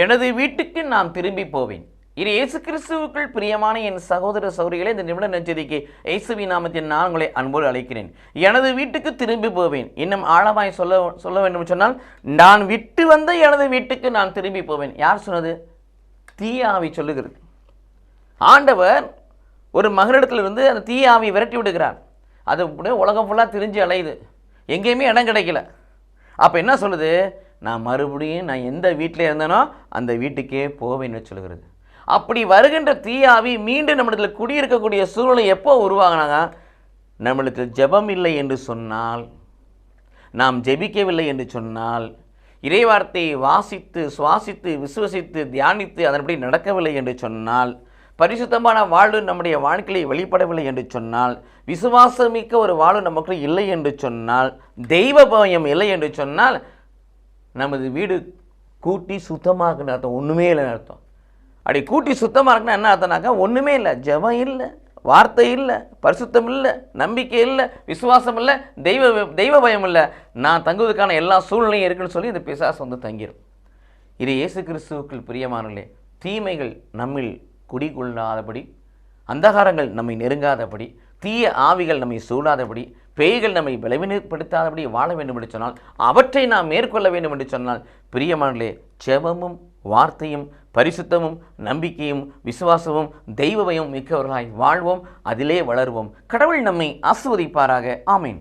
எனது வீட்டுக்கு நான் திரும்பி போவேன். இது இயேசு கிறிஸ்துவுக்குள் பிரியமான என் சகோதர சௌரிகளை இந்த நிமிட நச்சரிக்கை இயேசுவி நாமத்தின் நான் உங்களை அன்போடு அழைக்கிறேன். எனது வீட்டுக்கு திரும்பி போவேன். இன்னும் ஆழமாய் சொல்ல சொல்ல வேண்டும் சொன்னால் நான் விட்டு வந்த எனது வீட்டுக்கு நான் திரும்பி போவேன். யார் சொன்னது? தீய ஆவி சொல்லுகிறது. ஆண்டவர் ஒரு மகனிடத்திலிருந்து அந்த தீய விரட்டி விடுகிறார். அது உலகம் ஃபுல்லாக திரிஞ்சு அலையுது. எங்கேயுமே இடம் கிடைக்கல. அப்போ என்ன சொல்லுது? நான் மறுபடியும் நான் எந்த வீட்டில் இருந்தேனோ அந்த வீட்டுக்கே போவேன்னு சொல்லுகிறது. அப்படி வருகின்ற தீயாவி மீண்டும் நம்மிடத்தில் குடியிருக்கக்கூடிய சூழ்நிலை எப்போ உருவாகினாங்க? நம்மளுக்கு ஜெபம் இல்லை என்று சொன்னால் நாம் ஜெபிக்கவில்லை என்று சொன்னால் இறைவார்த்தையை வாசித்து சுவாசித்து விசுவசித்து தியானித்து அதன்படி நடக்கவில்லை என்று சொன்னால் பரிசுத்தமான வாழ்வு நம்முடைய வாழ்க்கையை வெளிப்படவில்லை என்று சொன்னால் விசுவாசமிக்க ஒரு வாழ்வு நமக்கு இல்லை என்று சொன்னால் தெய்வ பயம் இல்லை என்று சொன்னால் நமது வீடு கூட்டி சுத்தமாக்குன்னு அர்த்தம். ஒன்றுமே இல்லைன்னு அர்த்தம். அப்படி கூட்டி சுத்தமாக இருக்குன்னா என்ன அர்த்தம்னாக்கா ஒன்றுமே இல்லை. ஜெபம் இல்லை வார்த்தை இல்லை பரிசுத்தம் இல்லை நம்பிக்கை இல்லை விசுவாசம் இல்லை தெய்வ தெய்வ பயம் இல்லை. நான் தங்குவதற்கான எல்லா சூழ்நிலையும் இருக்குன்னு சொல்லி இந்த பிசாசு வந்து தங்கிடும் இது இயேசு கிறிஸ்துவுக்குள் பிரியமானலே தீமைகள் நம்மில் குடிகொள்ளாதபடி அந்தகாரங்கள் நம்மை நெருங்காதபடி தீய ஆவிகள் நம்மை சூழாதபடி பேய்கள் நம்மை விளைவினப்படுத்தாதபடி வாழ வேண்டும் என்று சொன்னால் அவற்றை நாம் மேற்கொள்ள வேண்டும் என்று சொன்னால் பிரியமானே செபமும் வார்த்தையும் பரிசுத்தமும் நம்பிக்கையும் விசுவாசமும் தெய்வபயம் மிக்கவர்களாய் வாழ்வோம் அதிலே வளருவோம். கடவுள் நம்மை ஆசுவதிப்பாராக ஆமீன்.